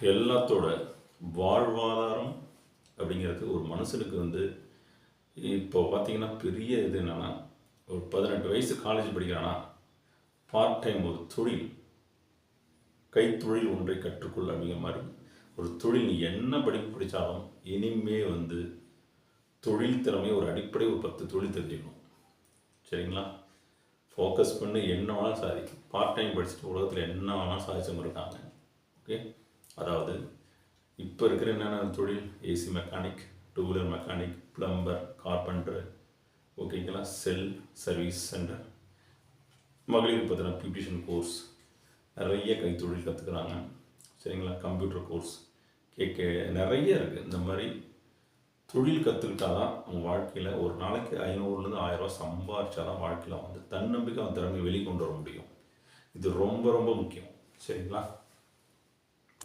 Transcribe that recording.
எல்லாத்தோட வாழ்வாதாரம் அப்படிங்கிறது ஒரு மனுஷனுக்கு வந்து இப்போ பார்த்தீங்கன்னா பெரிய இது என்னென்னா ஒரு பதினெட்டு வயசு காலேஜ் படிக்கிறானா பார்ட் டைம் ஒரு தொழில் கைத்தொழில் ஒன்றை கற்றுக்கொள் அப்படிங்கிற மாதிரி. ஒரு தொழில் நீ என்ன படிப்பு படித்தாலும் இனிமே வந்து தொழில் திறமை ஒரு அடிப்படை ஒரு பத்து தொழில் தெரிஞ்சுக்கணும். சரிங்களா? ஃபோக்கஸ் பண்ணி என்ன வேணாலும் சாதிக்கும் பார்ட் டைம் படிச்சுட்டு உலகத்தில் என்ன வேணாலும் சாதிச்சவங்க இருக்காங்க. ஓகே அதாவது இப்போ இருக்கிற என்னென்ன தொழில்? AC mechanic two wheeler mechanic plumber carpenter ஓகேங்களா செல் சர்வீஸ் சென்டர் மகளிர் பார்த்தீங்கன்னா பியூட்டிஷன் கோர்ஸ் நிறைய கைத்தொழில் கற்றுக்குறாங்க சரிங்களா? கம்ப்யூட்டர் கோர்ஸ் கேட்க நிறைய இருக்குது இந்த மாதிரி தொழில் கற்றுக்கிட்டா தான் அவங்க வாழ்க்கையில் ஒரு நாளைக்கு ஐநூறுலேருந்து ஆயிரரூவா சம்பாரிச்சா தான் வாழ்க்கையில் வந்து தன்னம்பிக்கை அவன் திறமை வெளிக்கொண்டு வர முடியும். இது ரொம்ப ரொம்ப முக்கியம். சரிங்களா?